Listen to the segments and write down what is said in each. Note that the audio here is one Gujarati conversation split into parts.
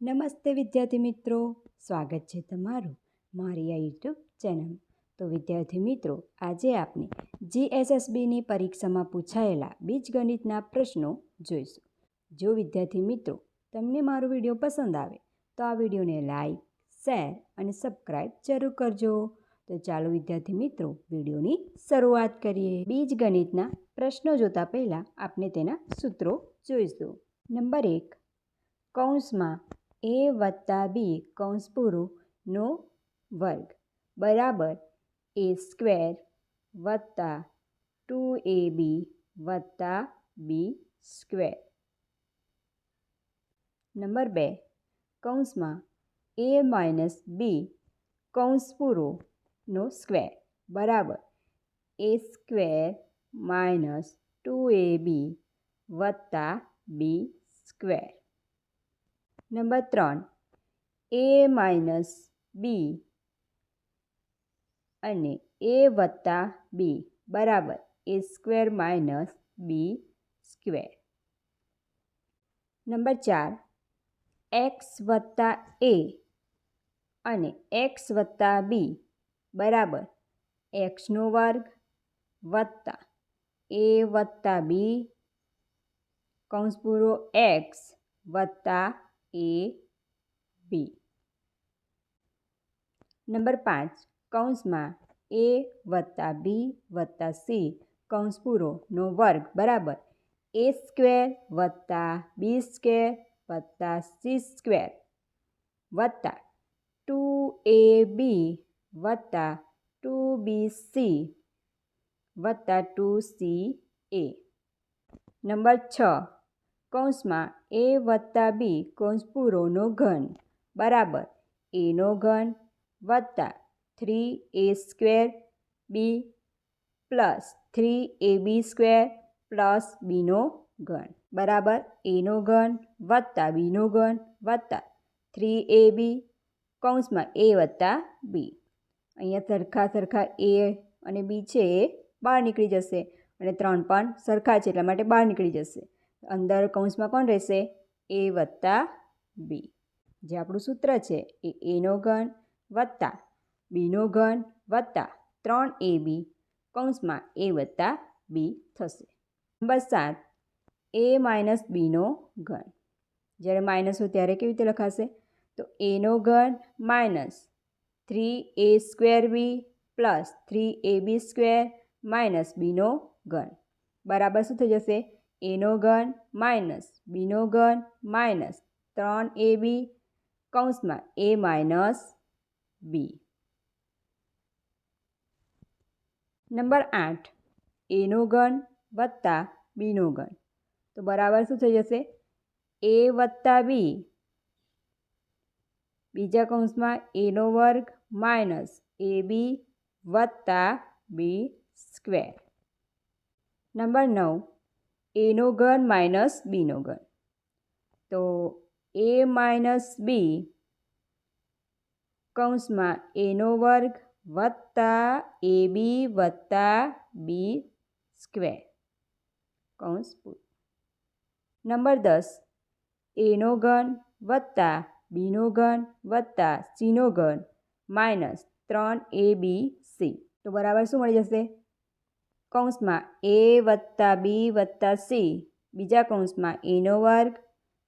નમસ્તે વિદ્યાર્થી મિત્રો. સ્વાગત છે તમારું મારી આ યુટ્યુબ ચેનલ. તો વિદ્યાર્થી મિત્રો, આજે આપણે જીએસએસબીની પરીક્ષામાં પૂછાયેલા બીજગણિતના પ્રશ્નો જોઈશું. જો વિદ્યાર્થી મિત્રો તમને મારો વીડિયો પસંદ આવે, તો આ વિડીયોને લાઈક, શેર અને સબસ્ક્રાઈબ જરૂર કરજો. તો ચાલો વિદ્યાર્થી મિત્રો, વિડીયોની શરૂઆત કરીએ. બીજગણિતના પ્રશ્નો જોતા પહેલાં આપણે તેના સૂત્રો જોઈશું. નંબર એક, કૌંસમાં એ વત્તા બી કૌંસ પૂરુંનો વર્ગ. બરાબર. એ સ્ક્વેર વત્તા ટુ એ બી વત્તા બી સ્ક્વેર. નંબર બે. કૌંસમાં એ માઇનસ બી કૌંસ પૂરોનો સ્ક્વેર. બરાબર. A square minus two A B વત્તા બી સ્ક્વેર. નંબર ત્રણ. એ માઇનસ બી અને એ વત્તા બી બરાબર. A square minus B square number ચાર. એક્સ વત્તા એ અને એક્સ વત્તા બી બરાબર. એક્સનો વર્ગ વત્તા એ વત્તા બી કૌંસ એક્સ વત્તા એ બી નંબર પાંચ, કૌંસમાં એ વત્તા બી વત્તા સી કૌંસ પૂરોનો વર્ગ, બરાબર. એ સ્ક્વેર વત્તા બી સ્ક્વેર વત્તા સી સ્ક્વેર વત્તા ટુ એ બી વત્તા ટુ બી સી વત્તા ટુ સી એ નંબર છ, કૌંસમાં એ વત્તા બી કૌંસ પૂરોનો ઘન. બરાબર. એનો ઘન વત્તા three A square B plus three A B square plus બીનો ઘન. બરાબર. એનો ઘન વત્તા બીનો ઘન વત્તા થ્રી એ બી કૌંસમાં એ વત્તા બી. અહીંયા સરખા સરખા એ અને બી છે એ બહાર નીકળી જશે અને ત્રણ પણ સરખા છે એટલા માટે બહાર નીકળી જશે. અંદર કૌંસમાં કોણ રહેશે? એ વત્તા બી. જે આપણું સૂત્ર છે, એ એનો ઘન વત્તા બીનો ઘન વત્તા ત્રણ એ બી. કૌંસમાં એ વત્તા બી થશે. નંબર સાત, એ માઇનસ બીનો ઘન. જ્યારે માઇનસ હોય ત્યારે કેવી રીતે લખાશે? તો એનો ઘન minus three A square B plus three A B square minus બીનો ઘન. બરાબર શું થઈ જશે? એનો ઘન માઇનસ બીનો ઘન માઇનસ ત્રણ એ બી કૌંસમાં એ માઇનસ બી નંબર આઠ એનો ઘન વત્તા બીનો ઘન તો બરાબર શું થઈ જશે? એ વત્તા બી બીજા કૌંસમાં એનો વર્ગ માઇનસ એ બી વત્તા બી સ્ક્વેર। નંબર નવ એનો ઘન માઇનસ બીનો ઘન તો એ માઇનસ બી કૌંસમાં એનો વર્ગ વત્તા એ બી વત્તા બી સ્ક્વેર. કૌંસ નંબર દસ. એનો ઘન વત્તા બીનો ઘન વત્તા સીનો ઘન માઇનસ ત્રણ એ બી સી. તો બરાબર શું મળી જશે? કૌંસમાં એ વત્તા બી વત્તા સી. બીજા કૌંસમાં એનો વર્ગ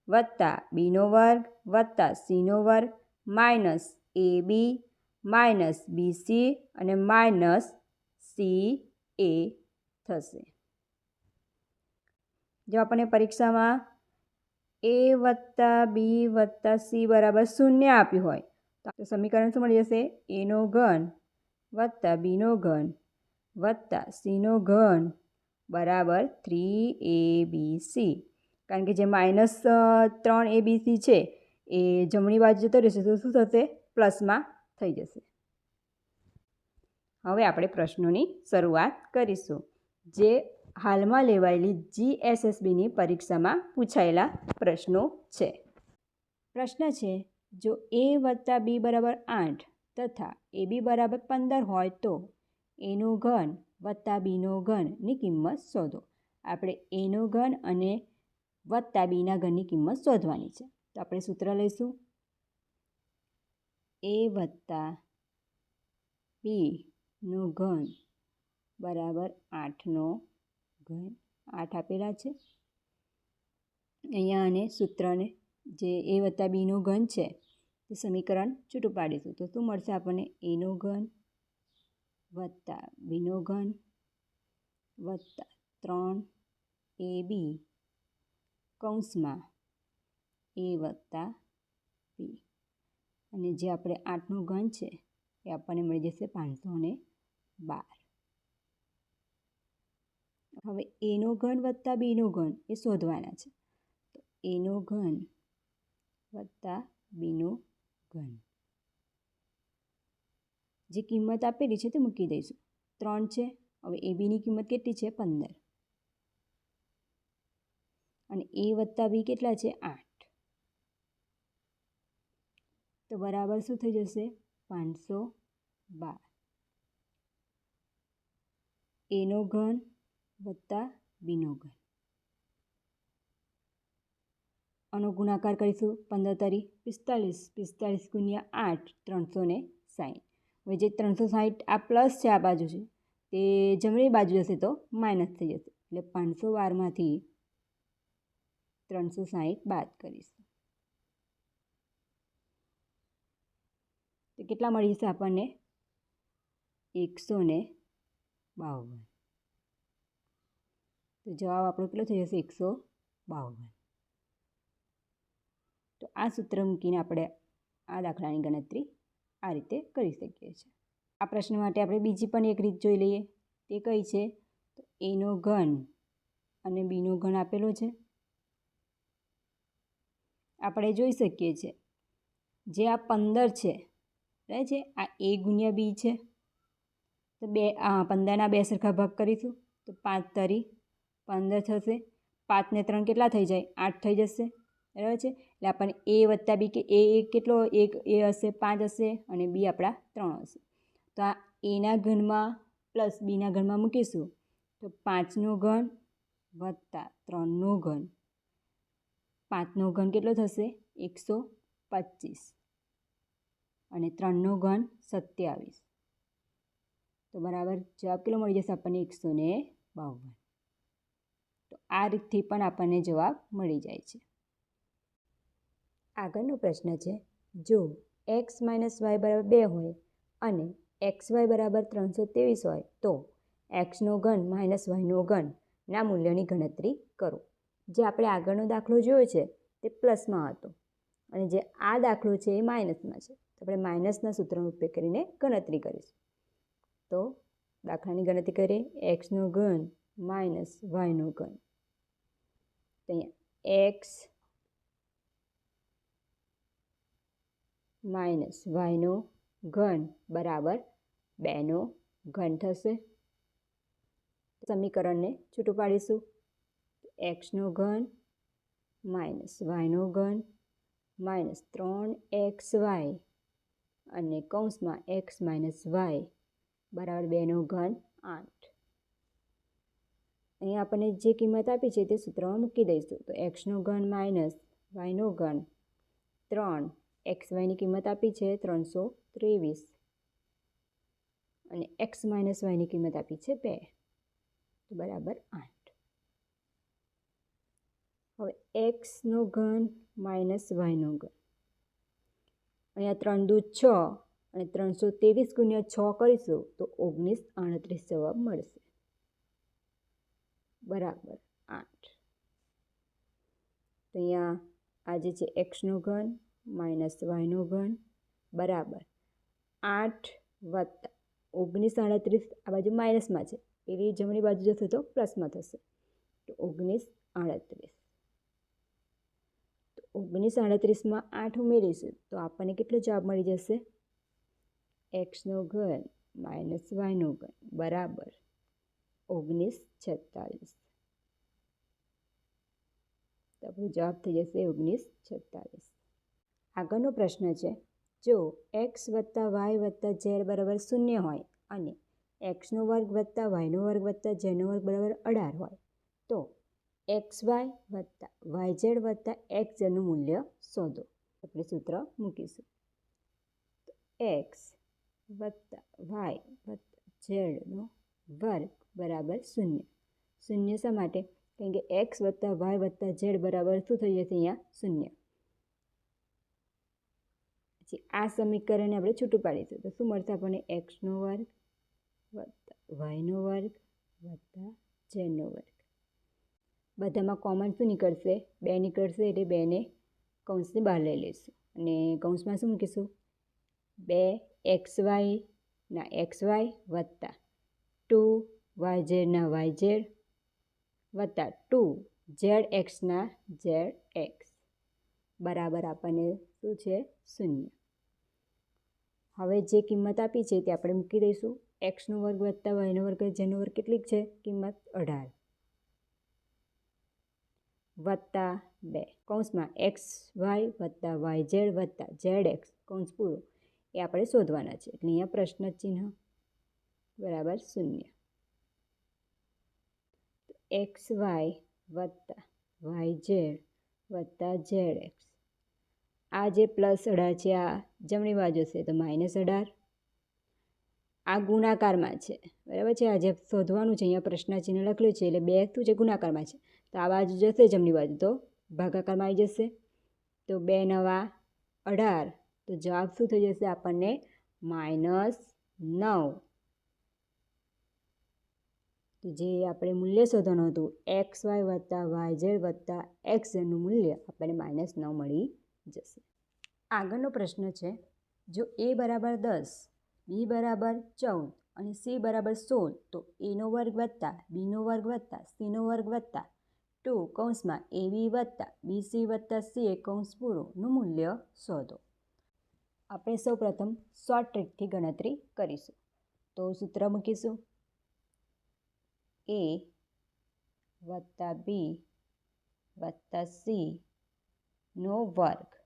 વત્તા બીનો વર્ગ વત્તા સીનો વર્ગ minus A B minus B C અને માઇનસ સી એ થશે. જો આપણને પરીક્ષામાં એ વત્તા બી વત્તા સી બરાબર શૂન્ય આપ્યું હોય, તો સમીકરણ શું મળી જશે? એનો ઘન વત્તા બીનો ઘન વત્તા સીનો ઘન બરાબર થ્રી એ બી સી. કારણ કે જે માઇનસ ત્રણ એ બી સી છે, એ જમણી બાજુ જતો રહેશે, તો શું થશે? પ્લસમાં થઈ જશે. હવે આપણે પ્રશ્નોની શરૂઆત કરીશું. જે હાલમાં લેવાયેલી જીએસએસબીની પરીક્ષામાં પૂછાયેલા પ્રશ્નો છે. પ્રશ્ન છે, જો એ વત્તા બી બરાબર આઠ તથા એ બી બરાબર પંદર હોય તો એનો ઘન વત્તા બીનો ઘનની કિંમત શોધો. આપણે એનો ઘન અને વત્તા બીના ઘનની કિંમત શોધવાની છે. તો આપણે સૂત્ર લઈશું. એ વત્તા બીનો ઘન બરાબર આઠનો ઘન આઠ આપેલા છે. અહીંયા અને સૂત્રને જે એ વત્તા બીનો ઘન છે, તે સમીકરણ છૂટું પાડીશું. તો શું મળશે આપણને? એનો ઘન વત્તા બીનો ઘન વત્તા ત્રણ એ બી કૌંસમાં, એ વત્તા બી. અને જે આપણે આઠનો ઘન છે, એ આપણને મળી જશે પાંચસો ને બાર. હવે એનો ઘન વત્તા બીનો ઘન એ શોધવાના છે. તો એનો ઘન વત્તા બીનો ઘન જે કિંમત આપેલી છે તે મૂકી દઈશું. ત્રણ છે, હવે એ બીની કિંમત કેટલી છે? પંદર. અને એ વત્તા બી કેટલા છે? આઠ. તો બરાબર શું થઈ જશે? પાંચસો બાર. એનો ઘન વત્તા બીનો ઘન. આનો ગુણાકાર કરીશું. પંદર તરી પિસ્તાલીસ. પિસ્તાલીસ ગુણ્યા આઠ, ત્રણસો ને સાઠ હવે જે ત્રણસો સાહીઠ આ પ્લસ છે આ બાજુ છે, તે જમણી બાજુ જશે તો માઇનસ થઈ જશે. એટલે પાંચસો બારમાંથી ત્રણસો સાઠ બાદ કરીશું. તો કેટલા મળી જશે આપણને? એકસો ને બાવન. તો જવાબ આપણો કેટલો થઈ જશે? એકસો બાવન. તો આ સૂત્ર મૂકીને આપણે આ દાખલાની ગણતરી આ રીતે કરી શકીએ છીએ. આ પ્રશ્ન માટે આપણે બીજી પણ એક રીત જોઈ લઈએ. તે કઈ છે? તો એનો ઘન અને બીનો ઘન આપેલો છે. આપણે જોઈ શકીએ છીએ. જે આ પંદર છે રહે છે? આ એ ગુણ્યા બી છે. તો બે હા પંદરના બે સરખા ભાગ કરીશું. તો પાંચ તરી પંદર થશે. પાંચને ત્રણ કેટલા થઈ જાય? આઠ થઈ જશે. બરાબર છે? એટલે આપણને એ વત્તા બી કે એ કેટલો એક, એ હશે, પાંચ હશે અને બી આપણા ત્રણ હશે. તો આ એના ઘનમાં પ્લસ બીના ઘનમાં મૂકીશું તો પાંચનો ઘન વત્તા ત્રણનો ઘન. પાંચનો ઘન કેટલો થશે? એકસો પચીસ. અને ત્રણનો ઘન સત્યાવીસ. તો બરાબર જવાબ કેટલો મળી જશે આપણને? એકસો ને બાવન. તો આ રીતથી પણ આપણને જવાબ મળી જાય છે. આગળનો પ્રશ્ન છે, જો એક્સ માઇનસ વાય બરાબર બે હોય અને એક્સ વાય બરાબર ત્રણસો ત્રેવીસ હોય, તો એક્સનો ઘન માઇનસ વાયનો ઘન મૂલ્યની ગણતરી કરો. જે આપણે આગળનો દાખલો જોયો છે, તે પ્લસમાં હતો. અને જે આ દાખલો છે, એ માઇનસમાં છે. તો આપણે માઇનસના સૂત્રનો ઉપયોગ કરીને ગણતરી કરીશું. તો દાખલાની ગણતરી કરીએ. એક્સનો ઘન માઇનસ વાયનો ઘન. તો અહીંયા એક્સ માઇનસ વાયનો ઘન બરાબર બેનો ઘન થશે. સમીકરણને છૂટું પાડીશું. એક્સનો ઘન માઇનસ વાયનો ઘન માઇનસ ત્રણ એક્સ વાય અને કૌંસમાં એક્સ માઇનસ વાય બરાબર બેનો ઘન આઠ. અહીં આપણને જે કિંમત આપી છે તે સૂત્રમાં મૂકી દઈશું. તો એક્સનો ઘન માઇનસ વાયનો ઘન ત્રણ એક્સ વાયની કિંમત આપી છે ત્રણસો ત્રેવીસ. અને એક્સ માઇનસ વાયની કિંમત આપી છે બે. તો બરાબર આઠ. હવે એક્સનો ઘન માઇનસ વાયનો ઘન. અહીંયા ત્રણ દૂધ છ અને ત્રણસો ત્રેવીસ ગુણ્યા છ કરીશું તો ઓગણીસ આડત્રીસ જવાબ મળશે. બરાબર આઠ. તો અહીંયા આજે છે એક્સનો ઘન માઇનસ વાયનો ઘન બરાબર આઠ વત્તા ઓગણીસ આડત્રીસ આ બાજુ માઇનસમાં છે. પેલી જમણી બાજુ જશે તો પ્લસમાં થશે. તો ઓગણીસ આડત્રીસ. તો ઓગણીસ આડત્રીસમાં આઠ ઉમેરીશું તો આપણને કેટલો જવાબ મળી જશે? એક્સનો ઘન માઇનસ વાયનો ઘન બરાબર ઓગણીસ છેતાલીસ. તો આપણો જવાબ થઈ જશે ઓગણીસ છેતાલીસ. આગળનો પ્રશ્ન છે. જો એક્સ વત્તા વાય વત્તા ઝેડ બરાબર શૂન્ય હોય અને એક્સનો વર્ગ વત્તા વાયનો વર્ગ વત્તા ઝેડનો વર્ગ બરાબર અઢાર હોય, તો એક્સ વાય વત્તા વાય ઝેડ વત્તા એક્સ ઝેડનું મૂલ્ય શોધો. આપણે સૂત્ર મૂકીશું. એક્સ વત્તા વાય વત્તા ઝેડનો વર્ગ બરાબર શૂન્ય. શૂન્ય શા માટે? કારણ કે એક્સ વત્તા વાય વત્તા ઝેડ બરાબર શું થઈ જશે અહીંયા? શૂન્ય. પછી આ સમીકરણને આપણે છૂટું પાડીશું. તો શું મળશે આપણને? એક્સનો વર્ગ વત્તા વાયનો વર્ગ વત્તા ઝેડનો વર્ગ. બધામાં કોમન શું નીકળશે? બે નીકળશે એટલે બેને કૌંસની બહાર લઈ લઈશું. અને કૌંસમાં શું મૂકીશું? બે એક્સ વાયના એક્સ વાય વત્તા ટુ વાય ઝેડના વાય ઝેડ વત્તા ટુ ઝેડ એક્સના ઝેડ એક્સ બરાબર આપણને શું છે? શૂન્ય. હવે જે કિંમત આપી છે તે આપણે મૂકી દઈશું. એક્સનો વર્ગ વત્તા વાયનો વર્ગ જેનો વર્ગ કેટલીક છે? કિંમત અઢાર. વત્તા બે. કૌંસમાં એક્સ વાય વત્તા વાય ઝેડ વત્તા ઝેડ એક્સ. કૌંસ પૂરો. એ આપણે શોધવાના છે. એટલે અહીંયા પ્રશ્ન ચિહ્ન. બરાબર શૂન્ય. એક્સ વાય વત્તા વાય ઝેડ વત્તા ઝેડ એક્સ. આ જે પ્લસ અઢાર છે, આ જમણી બાજુ છે, તો માઇનસ અઢાર. આ ગુણાકારમાં છે, બરાબર છે? આ જે શોધવાનું છે, અહીંયા પ્રશ્ન લખેલું છે, એટલે બે શું છે ગુણાકારમાં છે, તો આ બાજુ જશે જમણી બાજુ, તો ભાગાકારમાં આવી જશે. તો બે નવા અઢાર, તો જવાબ શું થઈ જશે આપણને? માઇનસ નવ. તો જે આપણે મૂલ્ય શોધવાનું હતું, એક્સ વાય વત્તા વાય ઝેડ વત્તા એક્સ ઝેડનું મૂલ્ય આપણને માઇનસ નવ મળી જશે. આગળનો પ્રશ્ન છે, જો એ બરાબર દસ બી બરાબર ચૌદ અને સી બરાબર સોળ, તો એનો વર્ગ વત્તા બીનો વર્ગ વત્તા સીનો વર્ગ વત્તા, ટુ કૌંસમાં એ બી વત્તા બી સી વત્તા સી એ કૌંસ પૂરોનું મૂલ્ય શોધો. આપણે સૌપ્રથમ શોર્ટ ટ્રીકથી ગણતરી કરીશું. તો સૂત્ર મૂકીશું. એ વત્તા બી વત્તા સી નો વર્ગ.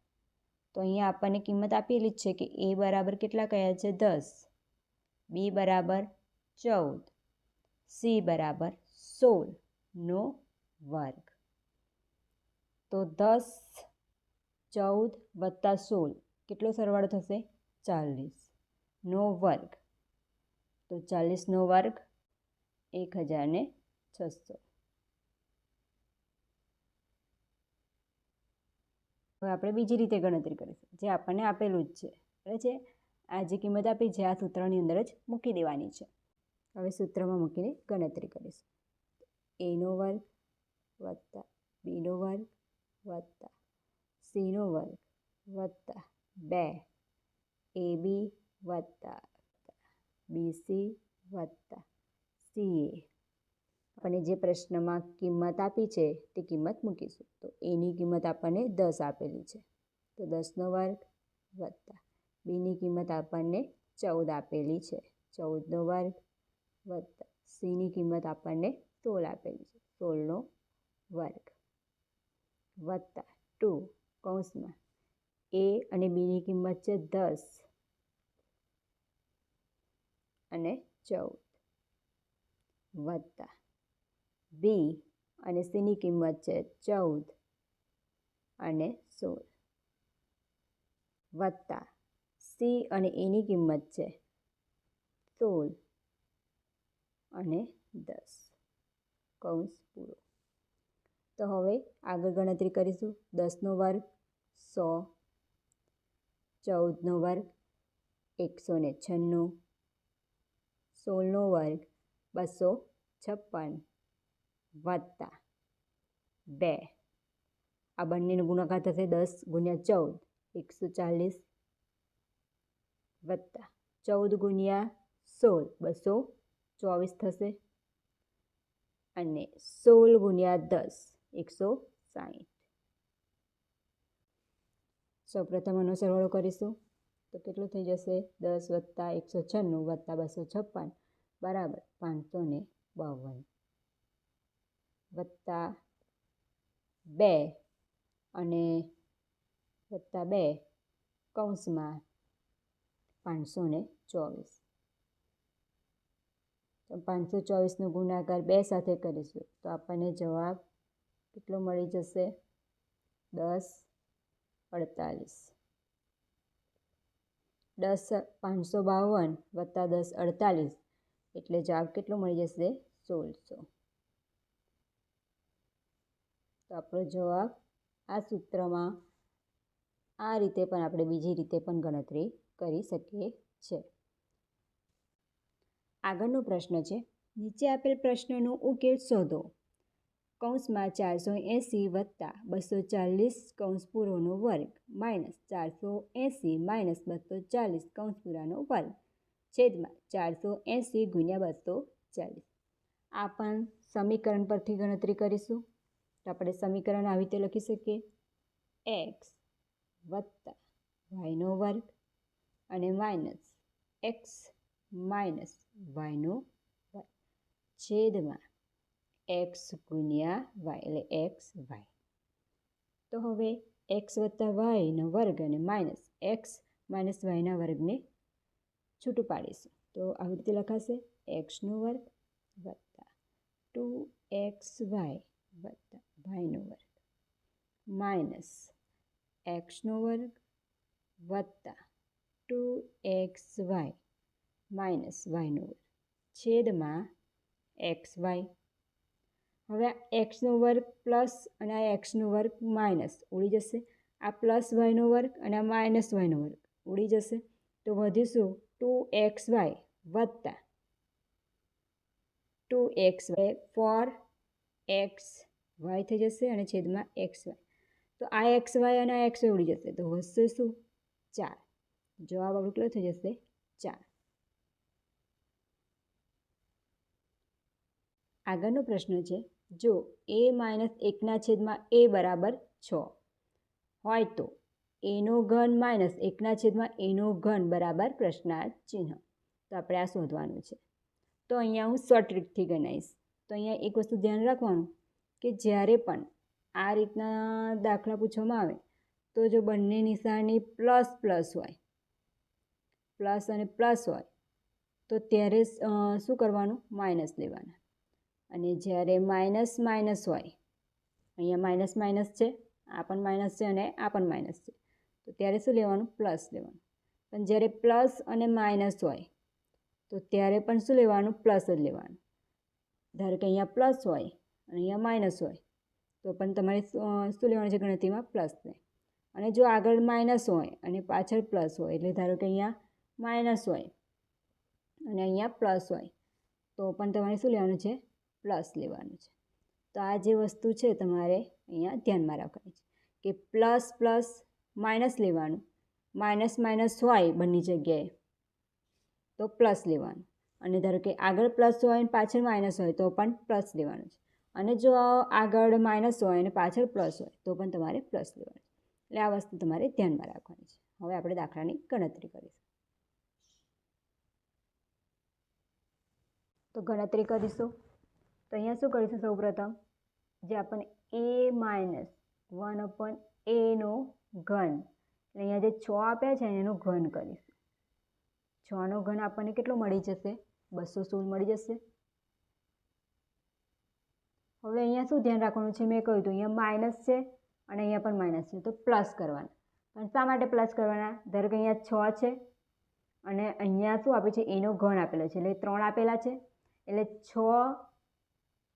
તો અહીંયા આપણને કિંમત આપેલી જ છે કે એ બરાબર કેટલા કયા છે? દસ. બી બરાબર ચૌદ. સી બરાબર સોળનો વર્ગ. તો દસ, ચૌદ વત્તા સોળ. કેટલો સરવાળો થશે? ચાલીસ. નો વર્ગ. તો ચાલીસનો વર્ગ એક હજાર ને છસો. હવે આપણે બીજી રીતે ગણતરી કરીશું. જે આપણને આપેલું જ છે. બરાબર છે? આ જે કિંમત આપી છે, આ સૂત્રની અંદર જ મૂકી દેવાની છે. હવે સૂત્રમાં મૂકીને ગણતરી કરીશું. એનો વર્ગ વત્તા બીનો વર્ગ વત્તા સીનો વર્ગ વત્તા બે. એ બી વત્તા બીસી વત્તા સીએ આપણને જે પ્રશ્નમાં કિંમત આપી છે તે કિંમત મૂકીશું. તો એની કિંમત આપણને દસ આપેલી છે. તો દસનો વર્ગ વત્તા બીની કિંમત આપણને ચૌદ આપેલી છે. ચૌદનો વર્ગ વત્તા સીની કિંમત આપણને સોળ આપેલી છે. સોળનો વર્ગ વત્તા ટુ કૌંસમાં એ અને બીની કિંમત છે દસ અને ચૌદ વત્તા બી અને સીની કિંમત છે ચૌદ અને સોળ. વત્તા સી અને એની કિંમત છે સોળ અને દસ. કૌંસ પૂરો. તો હવે આગળ ગણતરી કરીશું. દસનો વર્ગ સો, ચૌદનો વર્ગ એકસો ને છન્નું, સોળનો વર્ગ બસો છપ્પન. વત્તા બે. આ બંનેનો ગુણાકાર થશે દસ ગુણ્યા ચૌદ, એકસો ચાલીસ વત્તા ચૌદ ગુણ્યા સોળ, બસો ચોવીસ થશે. અને સોળ ગુણ્યા દસ, એકસો સાહીઠ. સૌપ્રથમ આનો સરવાળો કરીશું. તો કેટલું થઈ જશે? દસ વત્તા એકસો છન્નું વત્તા બસો છપ્પન, બરાબર પાંચસો ને બાવન. વત્તા બે અને વત્તા બે કૌંસમાં પાંચસો ને ચોવીસ. તો પાંચસો ચોવીસનો ગુણાકાર બે સાથે કરીશું, તો આપણને જવાબ કેટલો મળી જશે? દસ અડતાલીસ. દસ પાંચસો બાવન વત્તા દસ અડતાલીસ, એટલે જવાબ કેટલો મળી જશે? સોળસો. તો આપણો જવાબ આ સૂત્રમાં આ રીતે પણ આપણે બીજી રીતે પણ ગણતરી કરી શકીએ છીએ આગળનો પ્રશ્ન છે, નીચે આપેલ પ્રશ્નનો ઉકેલ શોધો. કૌંસમાં ચારસો એંસી વત્તા બસો ચાલીસ કૌંસ પૂરોનો વર્ગ માઇનસ ચારસો એંસી માઇનસ બસો ચાલીસ કૌંસ પૂરાનો વર્ગ છેદમાં ચારસો એંસી ગુણ્યા બસો ચાલીસ. આ પણ સમીકરણ પરથી ગણતરી કરીશું. તો આપણે સમીકરણ આવી રીતે લખી શકીએ. એક્સ વત્તા વાયનો વર્ગ અને માઇનસ એક્સ માઇનસ વાયનો વર્ગ. છેદમાં એક્સ ગુણ્યા વાય એટલે એક્સ વાય તો હવે એક્સ વત્તા વાયનો વર્ગ અને માઇનસ એક્સ માઇનસ વાયના વર્ગને છૂટું પાડીશું. તો આવી રીતે લખાશે. એક્સનો વર્ગ વત્તા ટુ એક્સ વાય વત્તા વાયનો વર્ગ. માઇનસ એક્સનો વર્ગ વત્તા ટુ એક્સ વાય માઇનસ વાયનો વર્ગ છેદમાં એક્સ વાય. હવે આ એક્સનો વર્ગ પ્લસ અને આ એક્સનો વર્ગ માઇનસ ઉડી જશે. આ પ્લસ વાયનો વર્ગ અને આ માઇનસ વાયનો વર્ગ ઉડી જશે. તો વધીશું ટુ એક્સ વાય વત્તા two X Y four X Y થઈ જશે અને છેદમાં એક્સ વાય. તો આ એક્સ વાય અને આ એક્સ વાય ઉડી જશે. તો વધશે શું? ચાર. જવાબ આપણો કેટલો થઈ જશે. ચાર. આગળનો પ્રશ્ન છે, જો એ માઇનસ એકના છેદમાં એ બરાબર છ હોય તો એનો ઘન માઇનસ એકના છેદમાં એનો ઘન બરાબર પ્રશ્નાર્થ ચિહ્ન. તો આપણે આ શોધવાનું છે. તો અહીંયા હું શોર્ટ ટ્રીકથી ગણાવીશ. તો અહીંયા એક વસ્તુ ધ્યાન રાખવાનું. કે જ્યારે પણ આ રીતના દાખલા પૂછવામાં આવે, તો જો બંને નિશાની પ્લસ પ્લસ હોય, પ્લસ અને પ્લસ હોય, તો ત્યારે શું કરવાનું? માઇનસ લેવાના. અને જ્યારે માઇનસ માઇનસ હોય, અહીંયા માઇનસ માઇનસ છે, આ પણ માઇનસ છે અને આ પણ માઇનસ છે, તો ત્યારે શું લેવાનું? પ્લસ લેવાનું. પણ જ્યારે પ્લસ અને માઇનસ હોય, તો ત્યારે પણ શું લેવાનું? પ્લસ જ લેવાનું. ધારો કે અહીંયા પ્લસ હોય અહીંયા માઇનસ હોય. તો પણ તમારે શું લેવાનું છે? ગણતરીમાં પ્લસ ને. અને જો આગળ માઇનસ હોય અને પાછળ પ્લસ હોય, એટલે ધારો કે અહીંયા માઇનસ હોય અને અહીંયા પ્લસ હોય, તો પણ તમારે શું લેવાનું છે? પ્લસ લેવાનું છે. તો આ જે વસ્તુ છે, તમારે અહીંયા ધ્યાનમાં રાખવાની છે કે પ્લસ પ્લસ માઇનસ લેવાનું. માઇનસ માઇનસ હોય બંને જગ્યાએ, તો પ્લસ લેવાનું. અને ધારો કે આગળ પ્લસ હોય અને પાછળ માઇનસ હોય, તો પણ પ્લસ લેવાનું છે. અને જો આગળ માઇનસ હોય અને પાછળ પ્લસ હોય, તો પણ તમારે પ્લસ લેવાનું. એટલે આ વસ્તુ તમારે ધ્યાનમાં રાખવાની છે. હવે આપણે દાખલાની ગણતરી કરીશું. તો ગણતરી કરીશું. તો અહીંયા શું કરીશું સૌપ્રથમ? જે આપણને એ માઇનસ વન અપન એનો ઘન, એટલે અહીંયા જે છ આપ્યા છે એનો ઘન કરીશું. છનો ઘન આપણને કેટલો મળી જશે? બસો સોળ મળી જશે. હવે અહીંયા શું ધ્યાન રાખવાનું છે? મેં કહ્યું હતું, અહીંયા માઇનસ છે અને અહીંયા પણ માઇનસ છે, તો પ્લસ કરવાના. પણ શા માટે પ્લસ કરવાના? ધારો કે અહીંયા છ છે અને અહીંયા શું આપે છે? એનો ઘણ આપેલો છે, એટલે ત્રણ આપેલા છે, એટલે છ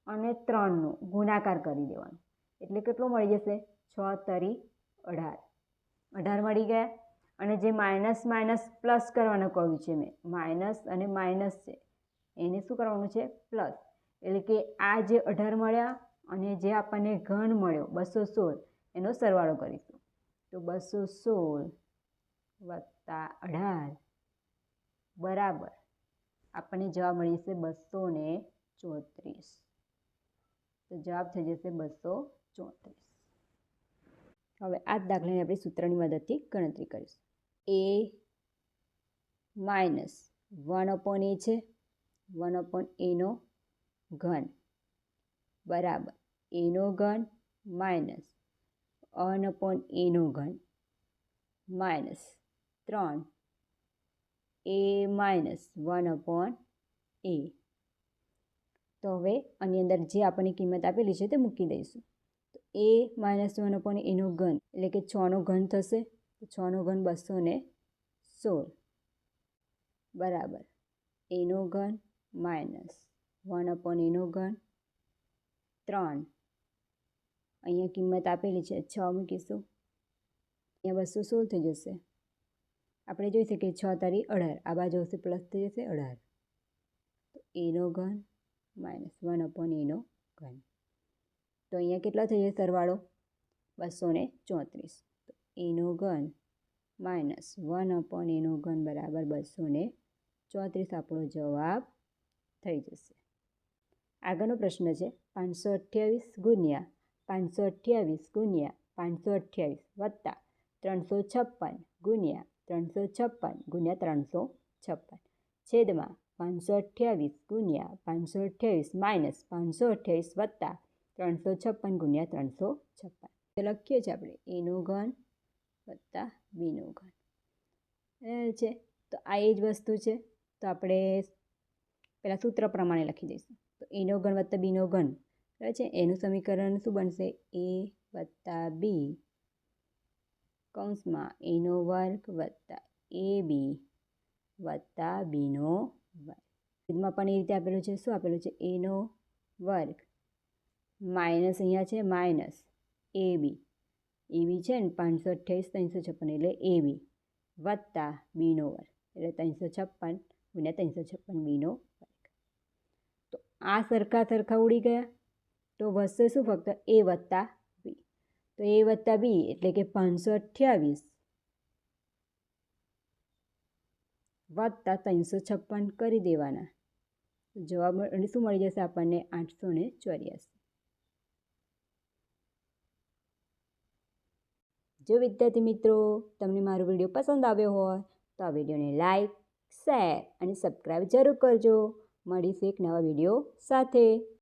અને ત્રણનો ગુણાકાર કરી દેવાનો. એટલે કેટલું મળી જશે? છ તરી અઢાર. અઢાર મળી ગયા. અને જે માઇનસ માઇનસ પ્લસ કરવાનું કહ્યું છે મેં માઇનસ અને માઇનસ છે, એને શું કરવાનું છે? પ્લસ એટલે કે આ જે અઢાર મળ્યા અને જે આપણને ઘન મળ્યો બસો સોળ, એનો સરવાળો કરીશું. તો બસો સોળ વત્તા અઢાર બરાબર આપણને જવાબ મળી જશે બસો ને ચોત્રીસ. તો જવાબ થઈ જશે બસો ચોત્રીસ. હવે આ જ દાખલાની આપણે સૂત્રની મદદથી ગણતરી કરીશું. A minus one upon A છે. વન અપોન એનો ઘન. બરાબર. એનો ઘન માઇનસ અન અપોન એનો ઘન માઇનસ ત્રણ. A minus one upon A તો હવે આની અંદર જે આપણને કિંમત આપેલી છે તે મૂકી દઈશું. તો એ માઇનસ વન અપોન એનો ઘન એટલે કે છનો ઘન થશે. તો છનો ઘન બસો ને સોળ. બરાબર. એનો ઘન માઇનસ વન અપોન એનો ઘન. ત્રણ. અહીંયા કિંમત આપેલી છે. છ મૂકીશું. અહીંયા બસો સોળ થઈ જશે. આપણે જોઈ શકીએ છ તારી અઢાર. આ બાજુ આવશે પ્લસ થઈ જશે અઢાર. તો એનો ઘન માઇનસ વન અપોન એનો ઘન. તો અહીંયા કેટલા થઈ જશે સરવાળો? બસો ને ચોત્રીસ. તો એનો ઘન માઇનસ વન અપોન એનો ઘન બરાબર બસો ચોત્રીસ આપણો જવાબ થઈ જશે. આગળનો પ્રશ્ન છે, પાંચસો અઠ્યાવીસ ગુણ્યા પાંચસો અઠ્યાવીસ ગુણ્યા પાંચસો અઠ્યાવીસ વત્તા ત્રણસો છપ્પન ગુણ્યા ત્રણસો છપ્પન ગુણ્યા ત્રણસો છપ્પન. છેદમાં પાંચસો અઠ્યાવીસ ગુણ્યા પાંચસો અઠ્યાવીસ માઇનસ પાંચસો અઠ્યાવીસ વત્તા ત્રણસો છપ્પન ગુણ્યા ત્રણસો છપ્પન. લખીએ છીએ આપણે એનો ઘન વત્તા બીનો ઘન. છે? તો આ એ જ વસ્તુ છે. તો આપણે પહેલાં સૂત્ર પ્રમાણે લખી દઈશું. તો એનો ઘન વત્તા બીનો ઘન. બરાબર છે? એનું સમીકરણ શું બનશે? એ વત્તા બી કૌંસમાં એનો વર્ગ વત્તા એ બી વત્તા બીનો વર્ગ. પણ એ રીતે આપેલું છે. શું આપેલું છે? એનો વર્ગ માઇનસ અહીંયા છે માઇનસ એ બી એ બી છે ને પાંચસો અઠ્યાવીસ, ત્રણસો છપ્પન એટલે એ બી વત્તા બીનો વર્ગ એટલે ત્રણસો છપ્પન ગુણ્યા ત્રણસો છપ્પન બીનો આ સરખા સરખા ઉડી ગયા. તો વધશે શું ફક્ત એ વત્તા બી. તો એ વત્તા બી એટલે કે પાંચસો અઠ્યાવીસ. વત્તા ત્રણસો છપ્પન કરી દેવાના. જવાબ શું મળી જશે આપણને? આઠસો ને ચોર્યાસી. જો વિદ્યાર્થી મિત્રો, તમને મારો વીડિયો પસંદ આવ્યો હોય, તો આ વિડીયોને લાઈક, શેર અને સબસ્ક્રાઈબ જરૂર કરજો. મળીશું એક નવા વીડિયો સાથે.